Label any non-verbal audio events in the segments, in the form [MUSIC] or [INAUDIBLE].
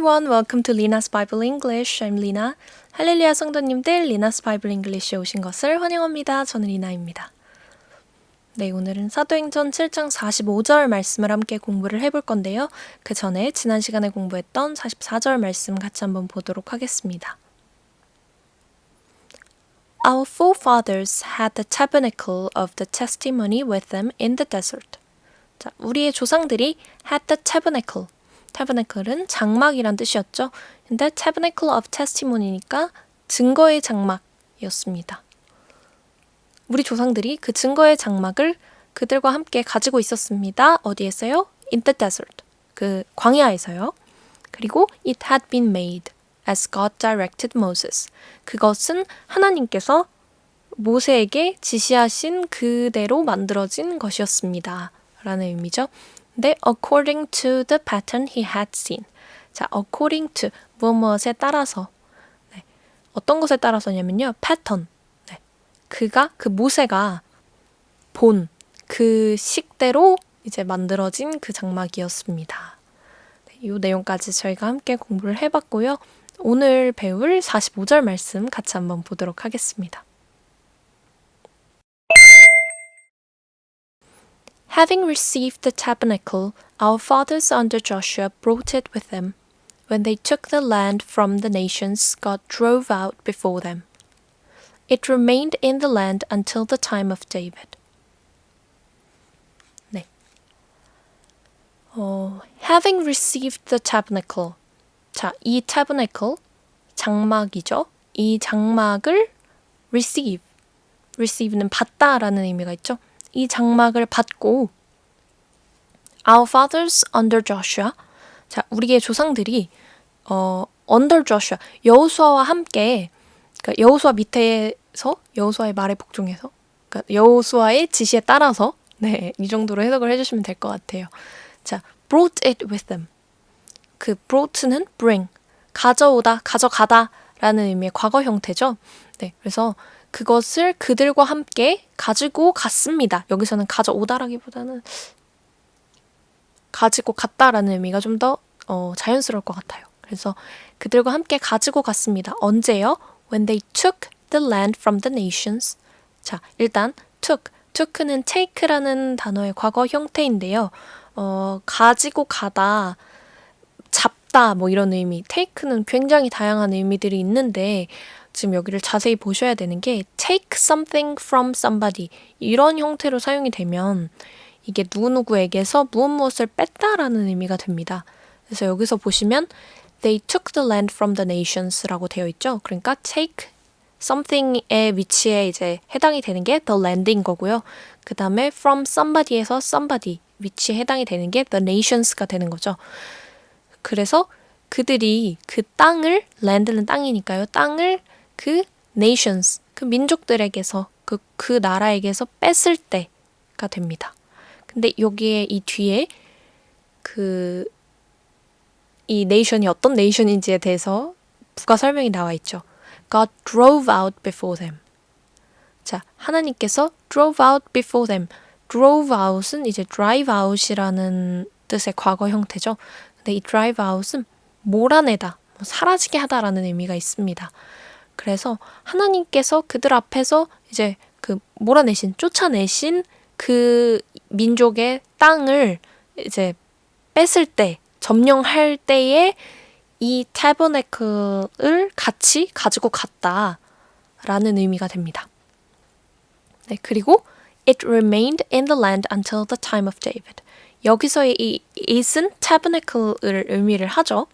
everyone, welcome to Lina's Bible English. I'm Lina. 할렐루야 성도님들, Lina's Bible English에 오신 것을 환영합니다. 저는 리나입니다. 네, 오늘은 사도행전 7장 45절 말씀을 함께 공부를 해볼 건데요. 그 전에 지난 시간에 공부했던 44절 말씀 같이 한번 보도록 하겠습니다. Our forefathers had the tabernacle of the testimony with them in the desert. 자, 우리의 조상들이 had the tabernacle. Tabernacle은 장막이란 뜻이었죠. 근데 tabernacle of testimony니까 증거의 장막이었습니다. 우리 조상들이 그 증거의 장막을 그들과 함께 가지고 있었습니다. 어디에서요? In the desert. 그 광야에서요. 그리고 it had been made as God directed Moses. 그것은 하나님께서 모세에게 지시하신 그대로 만들어진 것이었습니다. 라는 의미죠. 근데 according to the pattern he had seen. 자, according to 무엇 무엇에 따라서 네. 어떤 것에 따라서냐면요. 패턴. 네. 그가 그 모세가 본 그 식대로 이제 만들어진 그 장막이었습니다. 네, 이 내용까지 저희가 함께 공부를 해봤고요. 오늘 배울 45절 말씀 같이 한번 보도록 하겠습니다. Having received the tabernacle, our fathers under Joshua brought it with them. When they took the land from the nations, God drove out before them. It remained in the land until the time of David. 네. 어, having received the tabernacle. 자, 이 tabernacle, 장막이죠. 이 장막을 receive. receive는 받다라는 의미가 있죠. 이 장막을 받고 Our fathers under Joshua. 자, 우리의 조상들이 어 under Joshua 여호수아와 함께 그러니까 여호수아 밑에서 여호수아의 말에 복종해서 그러니까 여호수아의 지시에 따라서 네, 이 정도로 해석을 해 주시면 될 것 같아요. 자, brought it with them. 그 brought는 bring 가져오다, 가져가다 라는 의미의 과거 형태죠. 네, 그래서 그것을 그들과 함께 가지고 갔습니다. 여기서는 가져오다라기보다는 가지고 갔다라는 의미가 좀더 어, 자연스러울 것 같아요. 그래서 그들과 함께 가지고 갔습니다. 언제요? When they took the land from the nations. 자, 일단 took, took는 take라는 단어의 과거 형태인데요. 어, 가지고 가다, 잡다 뭐 이런 의미. take는 굉장히 다양한 의미들이 있는데 지금 여기를 자세히 보셔야 되는 게 take something from somebody 이런 형태로 사용이 되면 이게 누구누구에게서 무엇 무엇을 뺐다라는 의미가 됩니다. 그래서 여기서 보시면 they took the land from the nations라고 되어 있죠. 그러니까 take something의 위치에 이제 해당이 되는 게 the land인 거고요. 그 다음에 from somebody에서 somebody 위치에 해당이 되는 게 the nations가 되는 거죠. 그래서 그들이 그 땅을 land는 땅이니까요. 땅을 그 nations, 그 민족들에게서 그, 그 나라에게서 뺐을 때가 됩니다. 근데 여기에 이 뒤에 그 이 네이션이 어떤 네이션인지에 대해서 부가 설명이 나와 있죠. God drove out before them. 자, 하나님께서 drove out before them. drove out은 이제 drive out이라는 뜻의 과거 형태죠. 근데 이 drive out은 몰아내다, 뭐 사라지게 하다라는 의미가 있습니다. 그래서 하나님께서 그들 앞에서 이제 그 몰아내신, 쫓아내신 그 민족의 땅을 이제 뺐을 때, 점령할 때에 이 타버네클을 같이 가지고 갔다라는 의미가 됩니다. 네, 그리고 it remained in the land until the time of David. 여기서의 이 it은 tabernacle을 의미를 하죠.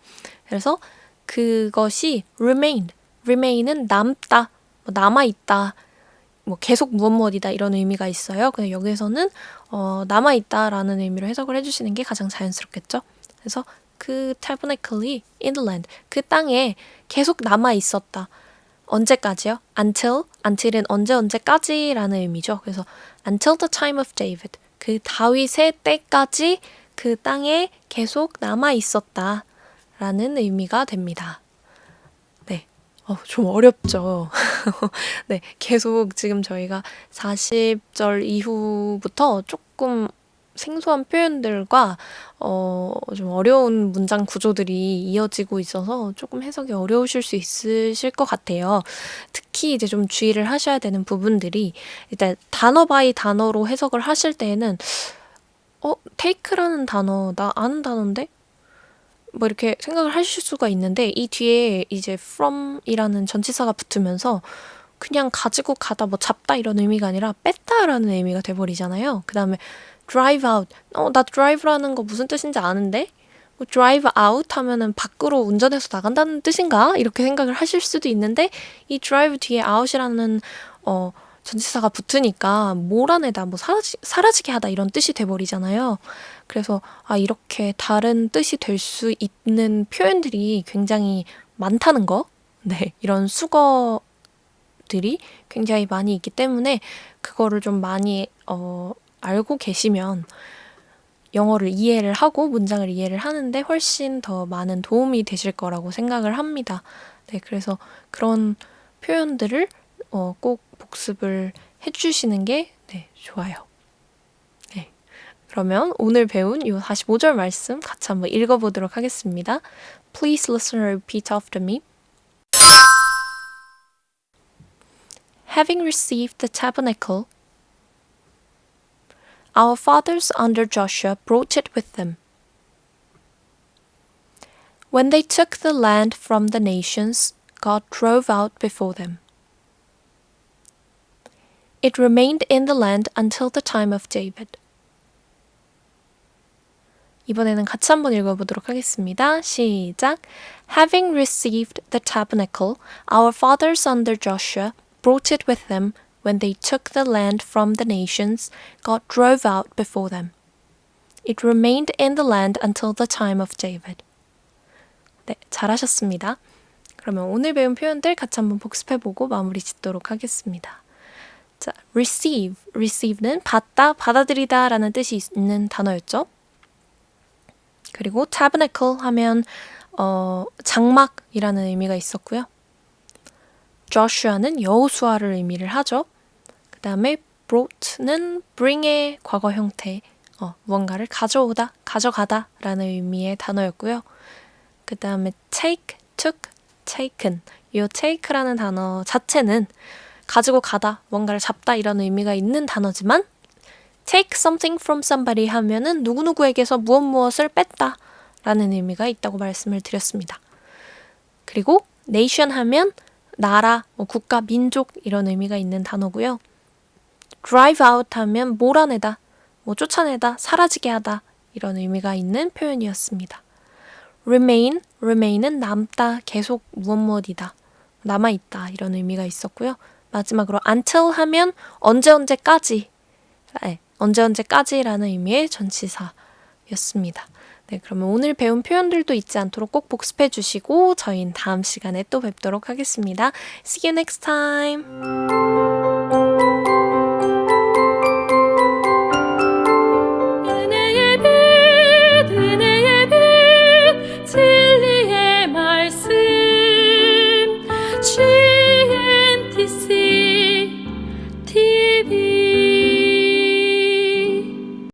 그래서 그것이 remained, remain은 남다, 뭐 남아 있다, 뭐 계속 무엇 무엇이다 이런 의미가 있어요. 근데 여기서는 어, 남아 있다라는 의미로 해석을 해주시는 게 가장 자연스럽겠죠. 그래서 그 tabernacle이 in the land, 그 땅에 계속 남아 있었다. 언제까지요? until, until은 언제 언제까지라는 의미죠. 그래서 until the time of David, 그 다윗의 때까지 그 땅에 계속 남아 있었다라는 의미가 됩니다. 네. 어, 좀 어렵죠. [LAUGHS] 네. 계속 지금 저희가 40절 이후부터 조금 생소한 표현들과 어, 좀 어려운 문장 구조들이 이어지고 있어서 조금 해석이 어려우실 수 있으실 것 같아요. 특히 이제 좀 주의를 하셔야 되는 부분들이 일단 단어 바이 단어로 해석을 하실 때에는 어, take라는 단어 나 아는 단어인데 뭐 이렇게 생각을 하실 수가 있는데 이 뒤에 이제 from이라는 전치사가 붙으면서 그냥 가지고 가다 뭐 잡다 이런 의미가 아니라 뺐다라는 의미가 돼버리잖아요. 그 다음에 drive out. 어, 나 drive라는 거 무슨 뜻인지 아는데? 뭐 drive out 하면은 밖으로 운전해서 나간다는 뜻인가? 이렇게 생각을 하실 수도 있는데 이 drive 뒤에 out이라는 어 전치사가 붙으니까 몰아내다, 뭐 사라지, 사라지게 하다 이런 뜻이 돼버리잖아요. 그래서 아 이렇게 다른 뜻이 될 수 있는 표현들이 굉장히 많다는 거, 네 이런 수거들이 굉장히 많이 있기 때문에 그거를 좀 많이 어, 알고 계시면 영어를 이해를 하고 문장을 이해를 하는데 훨씬 더 많은 도움이 되실 거라고 생각을 합니다. 네, 그래서 그런 표현들을 어, 꼭 복습을 해주시는 게 네, 좋아요. 네. 그러면 오늘 배운 이 45절 말씀 같이 한번 읽어보도록 하겠습니다. Please listen and repeat after me. Having received the tabernacle, our fathers under Joshua brought it with them. When they took the land from the nations, God drove out before them. It remained in the land until the time of David. 이번에는 같이 한번 읽어보도록 하겠습니다. 시작. Having received the tabernacle, our fathers under Joshua brought it with them when they took the land from the nations God drove out before them. It remained in the land until the time of David. 네, 잘하셨습니다. 그러면 오늘 배운 표현들 같이 한번 복습해보고 마무리 짓도록 하겠습니다. 자, receive. receive는 받다, 받아들이다 라는 뜻이 있는 단어였죠. 그리고 tabernacle 하면 어, 장막이라는 의미가 있었고요. Joshua는 여호수아를 의미를 하죠. 그 다음에 brought는 bring의 과거 형태, 어, 무언가를 가져오다, 가져가다 라는 의미의 단어였고요. 그 다음에 take, took, taken. 이 take라는 단어 자체는 가지고 가다, 뭔가를 잡다 이런 의미가 있는 단어지만 take something from somebody 하면은 누구누구에게서 무엇 무엇을 뺐다 라는 의미가 있다고 말씀을 드렸습니다. 그리고 nation 하면 나라, 뭐 국가, 민족 이런 의미가 있는 단어고요. drive out 하면 몰아내다, 뭐 쫓아내다, 사라지게 하다 이런 의미가 있는 표현이었습니다. remain, remain은 남다, 계속 무엇 무엇이다, 남아있다 이런 의미가 있었고요. 마지막으로 until 하면 언제 언제까지, 네, 언제 언제까지라는 의미의 전치사였습니다. 네, 그러면 오늘 배운 표현들도 잊지 않도록 꼭 복습해 주시고 저희는 다음 시간에 또 뵙도록 하겠습니다. See you next time.